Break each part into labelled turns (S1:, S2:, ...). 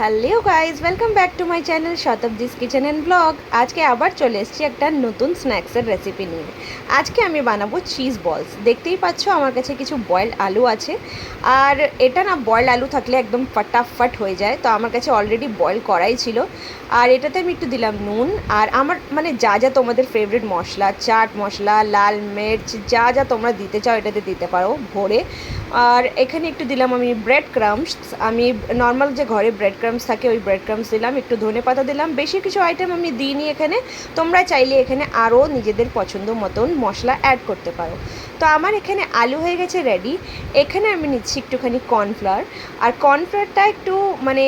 S1: Hello guys welcome back to my channel Shatabdi's kitchen and blog আজকে আবার চলে এসেছি একটা নতুন স্ন্যাক্সের রেসিপি নিয়ে। আজকে আমি বানাবো চিজ বলস দেখতেই পাচ্ছ আমার কাছে কিছু বয়েলড আলু আছে। আর এটা না বয়েলড আলু থাকলে একদম ফটাফট হয়ে যায়। তো আমার কাছে অলরেডি বয়েল করাই ছিল। আর এটাতে আমি একটু দিলাম নুন। আর আমার মানে যা যা তোমাদের ফেভারিট মশলা, চাট মশলা, লাল মির্চ, যা যা তোমরা দিতে চাও এটাতে দিতে পারো। ভরে আর এখানে একটু দিলাম আমি ব্রেড ক্রামস আমি নর্মাল যে ঘরে ব্রেড ক্রামস থাকে, ওই ব্রেড ক্রামস দিলাম, একটু ধনে পাতা দিলাম। বেশি কিছু আইটেম আমি দিইনি এখানে। তোমরা চাইলে এখানে আরও নিজেদের পছন্দ মতন মশলা অ্যাড করতে পারো। তো আমার এখানে আলু হয়ে গেছে রেডি এখানে আমি নিচ্ছি একটুখানি কর্নফ্লাওয়ার আর কর্নফ্লাওয়ারটা একটু মানে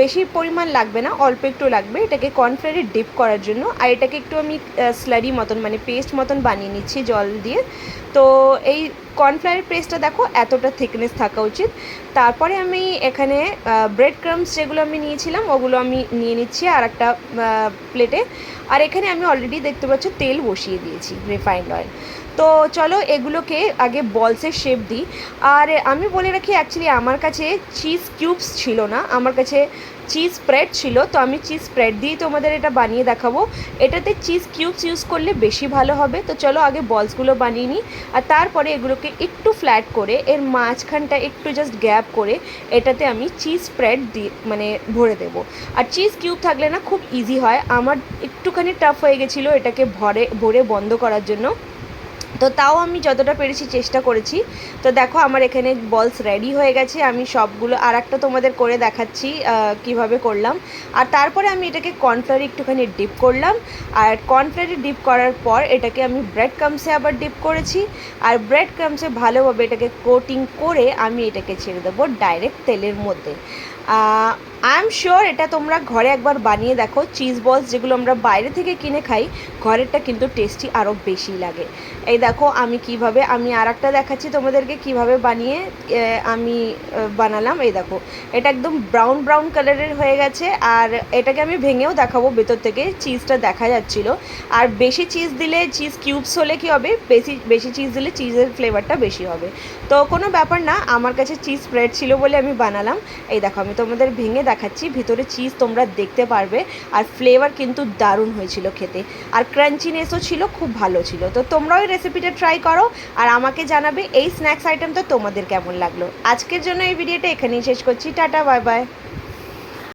S1: বেশি পরিমাণ লাগবে না, অল্প একটু লাগবে। এটাকে কর্নফ্লাওয়ারে ডিপ করার জন্য। আর এটাকে একটু আমি স্লারি মতন মানে পেস্ট মতন বানিয়ে নিচ্ছি জল দিয়ে। তো এই কর্নফ্লাওয়ারের পেস্টটা দেখো, এতটা থিকনেস থাকা উচিত। তারপরে আমি এখানে ব্রেড ক্রামস যেগুলো আমি নিয়েছিলাম, ওগুলো আমি নিয়ে নিচ্ছি আর একটা প্লেটে আর এখানে আমি অলরেডি দেখতে পাচ্ছ তেল বসিয়ে দিয়েছি রিফাইন্ড অয়েল তো চলো এগুলোকে আগে বলসের শেপ দিই। আর আমি বলে রাখি অ্যাকচুয়ালি আমার কাছে চিজ কিউবস ছিল না। আমার কাছে চিজ স্প্রেড ছিল, তো আমি চিজ স্প্রেড দিয়েই তোমাদের এটা বানিয়ে দেখাবো। এটাতে চিজ কিউবস ইউজ করলে বেশি ভালো হবে। তো চলো আগে বলসগুলো বানিয়ে নিই, আর তারপরে এগুলোকে একটু ফ্ল্যাট করে, এর মাঝখানটা একটু জাস্ট গ্যাপ করে, এটাতে আমি চিজ স্প্রেড দিয়ে মানে ভরে দেবো। আর চিজ কিউব থাকলে না খুব ইজি হয়, আমার একটুখানি টাফ হয়ে গেছিল এটাকে ভরে ভরে বন্ধ করার জন্য। তো তাও আমি যতটা পেরেছি চেষ্টা করেছি। তো দেখো, আমার এখানে বলস রেডি হয়ে গেছে। আমি সবগুলো আর একটা তোমাদের করে দেখাচ্ছি কীভাবে করলাম। আর তারপরে আমি এটাকে কর্নফ্লাওয়ারে একটুখানি ডিপ করলাম। আর কর্নফ্লাওয়ারে ডিপ করার পর এটাকে আমি ব্রেড ক্রামসে আবার ডিপ করেছি। আর ব্রেড ক্রামসে ভালোভাবে এটাকে কোটিং করে আমি এটাকে ছেড়ে দেবো ডাইরেক্ট তেলের মধ্যে। আই এম শিওর এটা তোমরা ঘরে একবার বানিয়ে দেখো। চিজ বলস যেগুলো আমরা বাইরে থেকে কিনে খাই, ঘরেরটা কিন্তু টেস্টি আরও বেশি লাগে। এই দেখো, আমি কীভাবে, আমি আর একটা দেখাচ্ছি তোমাদেরকে কীভাবে বানিয়ে আমি বানালাম। এই দেখো, এটা একদম ব্রাউন ব্রাউন কালারের হয়ে গেছে। আর এটাকে আমি ভেঙেও দেখাবো ভেতর থেকে চিজটা দেখা যাচ্ছিল। আর বেশি চিজ দিলে চিজ কিউবস হলে কি হবে? বেশি বেশি চিজ দিলে চিজের ফ্লেভারটা বেশি হবে। তো কোনো ব্যাপার না, আমার কাছে চিজ স্প্রেড ছিল বলে আমি বানালাম। এই দেখো, আমি তোমাদের ভেঙে দেখাচ্ছি। ভিতরে চিজ তোমরা দেখতে পারবে। আর ফ্লেভার কিন্তু দারুণ হয়েছিল খেতে। আর ক্রাঞ্চিনেসও ছিল, খুব ভালো ছিল। তো তোমরা ওই রেসিপিটা ট্রাই করো। আর আমাকে জানাবে এই স্ন্যাক্স আইটেমটা তোমাদের কেমন লাগল। আজকের জন্য এই ভিডিওটা এখানেই শেষ করছি। Tata bye bye